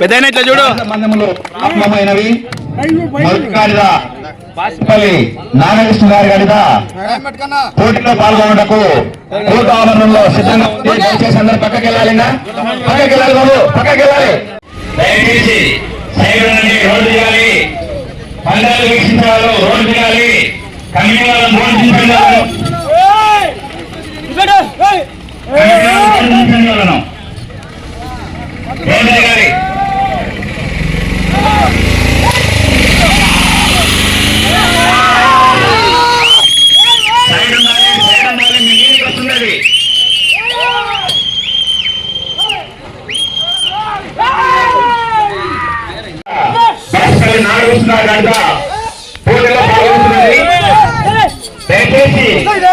పెద్ద ఇట్లా చూడు. ఆత్మమైనవి. నాగకృష్ణ గారి గడిదా పోటీలో పాల్గొనటకు కోర్టు ఆవరణంలో సిద్ధంగా ఉంది. దయచేసి అందరూ పక్కకి వెళ్ళాలి పక్కకి వెళ్ళాలి బాబు. పక్కకి వెళ్ళాలి. దయచేసి రోడ్డు చేయాలి పండుగలు వీక్షించాలి రోడ్డు చేయాలి కమిటీ వాళ్ళని రోడ్డు வரணும்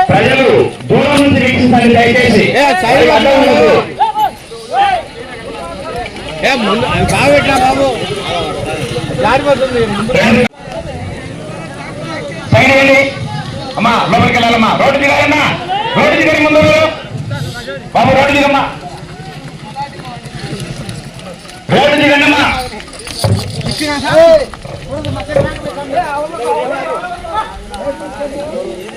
ప్రజలు దూరం నుంచి వీక్షించండి దయచేసి బాబు. సైడ్ వెళ్ళి అమ్మా లోపలికి వెళ్ళాలమ్మా. రోడ్డు దిగాలమ్మా రోడ్డు దిగని ముందు. బాబు రోడ్డు దిగమ్మా రోడ్డు దిగండమ్మా సైడ్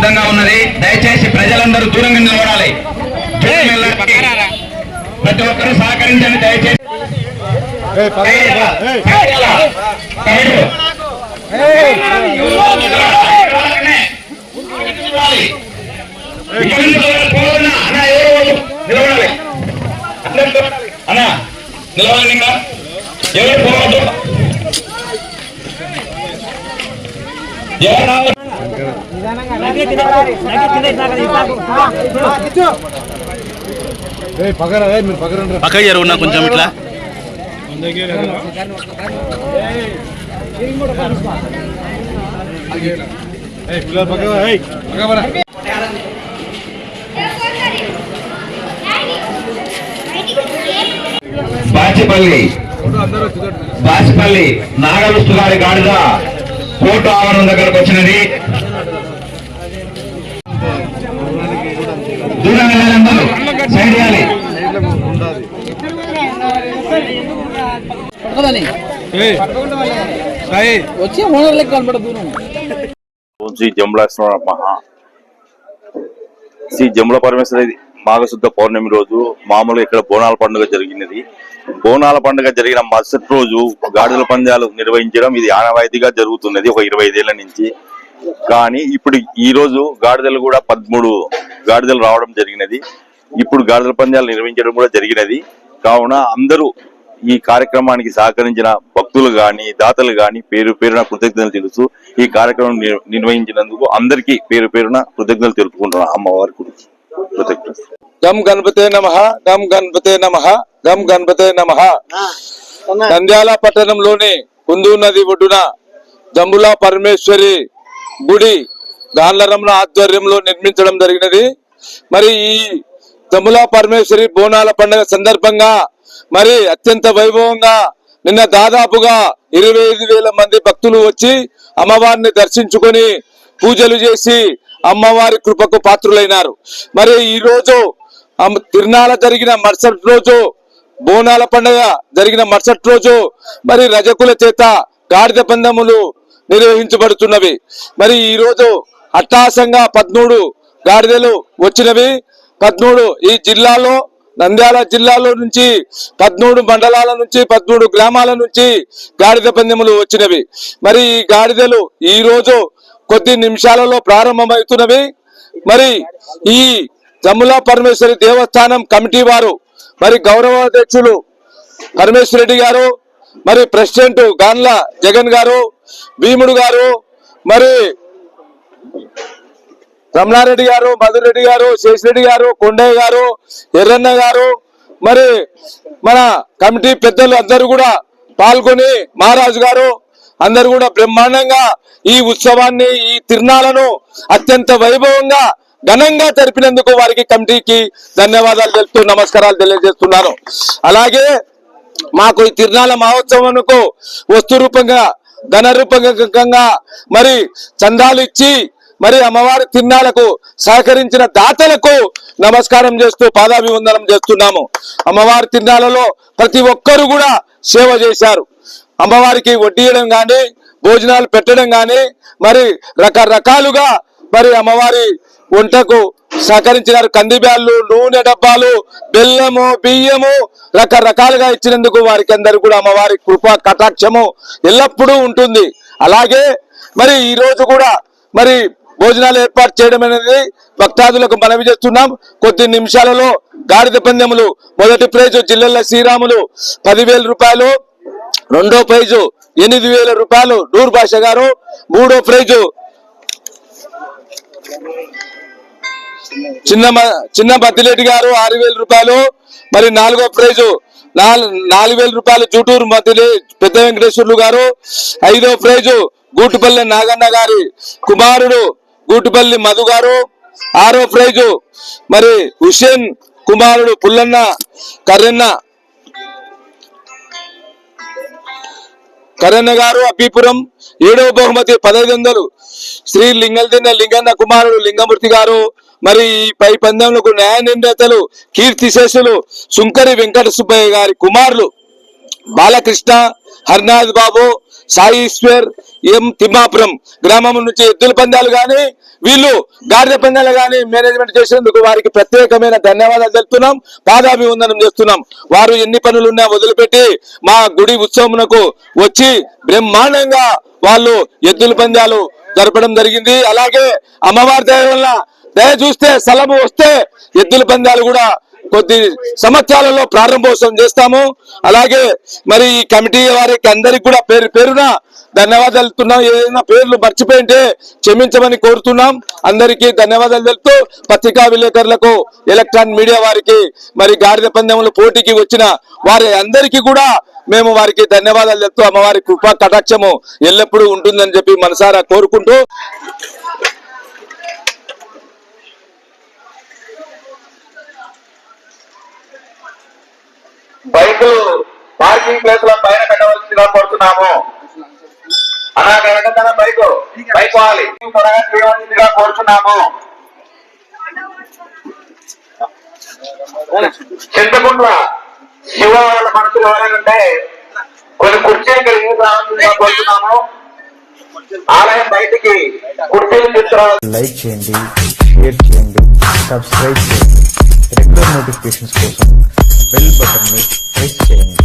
సిద్ధంగా ఉన్నది. దయచేసి ప్రజలందరూ దూరంగా నిలబడాలి. ప్రతి ఒక్కరూ సహకరించండి దయచేసి? అన్న, ఎవరు పోవద్దు? ఎవరు. పక్క జరుగున్నా కొంచెం ఇట్లా. బాచిపల్లి. బాచిపల్లి నాగవిష్ణు గారి గాడిద. కోర్టు ఆవరణం దగ్గరకు వచ్చినది. దూరం సైడ్ చేయాలి వచ్చి శ్రీ మహా శ్రీ జంబుల పరమేశ్వరి మాఘశుద్ధ పౌర్ణమి రోజు. మామూలుగా ఇక్కడ బోనాల పండుగ జరిగినది. బోనాల పండుగ జరిగిన మరుసటి రోజు గాడిదల పందాలు నిర్వహించడం ఇది ఆనవాయితీగా జరుగుతున్నది. ఒక ఇరవై ఐదేళ్ళ నుంచి. కానీ ఇప్పుడు ఈ రోజు గాడిదలు కూడా పదమూడు గాడిదలు రావడం జరిగినది. ఇప్పుడు గాడిదల పందాలు నిర్వహించడం కూడా జరిగినది. కావున అందరూ ఈ కార్యక్రమానికి సహకరించిన భక్తులు గాని దాతలు గాని పేరు పేరున కృతజ్ఞతలు తెలుసు ఈ కార్యక్రమం నిర్- నిర్వహించినందుకు అందరికీ పేరు పేరున కృతజ్ఞతలు తెలుపుకుంటున్నాను అమ్మవారి గురించి. కృతజ్ఞతలు. గం గణపతే నమ గం గణపతే నమ గం గణపతే నమ. నంద్యాల పట్టణంలోని కుందూ నది ఒడ్డున జంబుల పరమేశ్వరి గుడి గాండ్లరమణ ఆధ్వర్యంలో నిర్మించడం జరిగినది. మరి ఈ జంబుల పరమేశ్వరి బోనాల పండుగ సందర్భంగా మరి అత్యంత వైభవంగా నిన్న దాదాపుగా ఇరవై ఐదు వేల మంది భక్తులు వచ్చి అమ్మవారిని దర్శించుకొని పూజలు చేసి అమ్మవారి కృపకు పాత్రులైనారు. మరి ఈ రోజు తిరునాళ జరిగిన మరుసటి రోజు బోనాల పండుగ జరిగిన మరుసటి రోజు మరి రజకుల చేత గాడిద పందములు నిర్వహించబడుతున్నవి. మరి ఈరోజు అట్టాసంగా పద్మూడు గాడిదలు వచ్చినవి. పద్మూడు ఈ జిల్లాలో నంద్యాల జిల్లాలో నుంచి పద్మూడు మండలాల నుంచి పద్మూడు గ్రామాల నుంచి గాడిద పందెములు వచ్చినవి. మరి ఈ గాడిదలు ఈ రోజు కొద్ది నిమిషాలలో ప్రారంభమవుతున్నవి. మరి ఈ జమ్ములా పరమేశ్వరి దేవస్థానం కమిటీ వారు మరి గౌరవాధ్యక్షులు పరమేశ్వర రెడ్డి గారు మరి ప్రెసిడెంట్ గాన్ల జగన్ గారు భీముడు గారు మరి రమణారెడ్డి గారు మధురెడ్డి గారు శేషిరెడ్డి గారు కొండయ్య గారు ఎర్రన్న గారు మరి మన కమిటీ పెద్దలు అందరూ కూడా పాల్గొని మహారాజు గారు అందరూ కూడా బ్రహ్మాండంగా ఈ ఉత్సవాన్ని ఈ తిరునాలను అత్యంత వైభవంగా ఘనంగా జరిపినందుకు వారికి కమిటీకి ధన్యవాదాలు తెలుపుతూ నమస్కారాలు తెలియజేస్తున్నాను. అలాగే మాకు ఈ తిరునాళ్ళ మహోత్సవంకు వస్తు రూపంగా ధన రూపంగా మరి చందాలు ఇచ్చి మరి అమ్మవారి తిరునాళ్ళకు సహకరించిన దాతలకు నమస్కారం చేస్తూ పాదాభివందనం చేస్తున్నాము. అమ్మవారి తిరునాళ్ళలో ప్రతి ఒక్కరు కూడా సేవ చేశారు. అమ్మవారికి వడ్డీయడం కానీ భోజనాలు పెట్టడం కానీ మరి రకరకాలుగా మరి అమ్మవారి వంటకు సహకరించినారు. కందిబ్యాళ్ళు నూనె డబ్బాలు బెల్లము బియ్యము రకరకాలుగా ఇచ్చినందుకు వారికి అందరూ కూడా అమ్మవారి కృప కటాక్షము ఎల్లప్పుడూ ఉంటుంది. అలాగే మరి ఈ రోజు కూడా మరి భోజనాలు ఏర్పాటు చేయడం అనేది భక్తాదులకు మనవి చేస్తున్నాం. కొద్ది నిమిషాలలో గాడిద పందెములు మొదటి ప్రైజు జిల్లెల శ్రీరాములు పదివేల రూపాయలు రెండో ప్రైజు ఎనిమిది వేల రూపాయలు నూరు భాష గారు మూడో ప్రైజు చిన్న మ- చిన్న మద్దిలేటి గారు ఆరు వేల రూపాయలు మరి నాలుగో ప్రైజు నాలుగు నాలుగు వేల రూపాయలు జూటూరు మధ్యలే పెద్ద వెంకటేశ్వర్లు గారు ఐదో ప్రైజు గూటుపల్లి నాగన్న గారి కుమారుడు గూటుపల్లి మధు గారు ఆరో ప్రైజు మరి హుసేన్ కుమారుడు పుల్లన్న కరెన్న కరెన్న గారు అబ్బిపురం ఏడవ బహుమతి పదహైదు వందలు శ్రీ లింగల్దిన్న లింగన్న కుమారుడు లింగమూర్తి గారు మరి ఈ పై పందెంలకు న్యాయ నిర్ణేతలు కీర్తిశేషులు సుంకరి వెంకట సుబ్బయ్య గారి కుమారులు బాలకృష్ణ హర్నాథ్ బాబు సాయి ఈశ్వర్ ఎం తిమ్మాపురం గ్రామం నుంచి ఎద్దుల పందాలు కానీ వీళ్ళు గాడిద పందాలు కానీ మేనేజ్మెంట్ చేసినందుకు వారికి ప్రత్యేకమైన ధన్యవాదాలు తెలుపుతున్నాం పాదాభివందనం చేస్తున్నాం. వారు ఎన్ని పనులున్నా వదిలిపెట్టి మా గుడి ఉత్సవమునకు వచ్చి బ్రహ్మాండంగా వాళ్ళు ఎద్దుల పందాలు జరపడం జరిగింది. అలాగే అమ్మవారి దయ వల్ల దయ చూస్తే స్థలము వస్తే ఎద్దుల పందాలు కూడా కొద్ది సంవత్సరాలలో ప్రారంభోత్సవం చేస్తాము. అలాగే మరి ఈ కమిటీ వారికి అందరికి కూడా పేరు పేరున ధన్యవాదాలు తెలుపుతున్నాం ఏదైనా పేర్లు మర్చిపోయింటే క్షమించమని కోరుతున్నాం. అందరికీ ధన్యవాదాలు తెలుపుతూ పత్రికా విలేకరులకు ఎలక్ట్రానిక్ మీడియా వారికి మరి గాడిద పందెములు పోటీకి వచ్చిన వారి అందరికీ కూడా మేము వారికి ధన్యవాదాలు చెప్తూ అమ్మవారి కృపా కటాక్షము ఎల్లప్పుడూ ఉంటుందని చెప్పి మనసారా కోరుకుంటూ బైకులు పార్కింగ్ ప్లేస్లో పైన పెట్టవలసిందిగా కోరుతున్నాము. అలాగే వెంటనే బైక్? బైక్ వాలి త్వరగా చేయవలసిందిగా కోరుతున్నాము చింతకుంట్ల శివ వాళ్ళ మనసులో ఎవరైనా కొన్ని కుర్చీలు ఇక్కడ రావాల్సిందిగా కోరుతున్నాము ఆలయం బయటికి కుర్చీలు తీసుకురావాలి లైక్ చేయండి షేర్ చేయండి సబ్స్క్రైబ్ చేయండి. రెగ్యులర్ నోటిఫికేషన్స్ కోసం பெல் பட்டனை ப்ரெஸ் செய்யுங்கள்.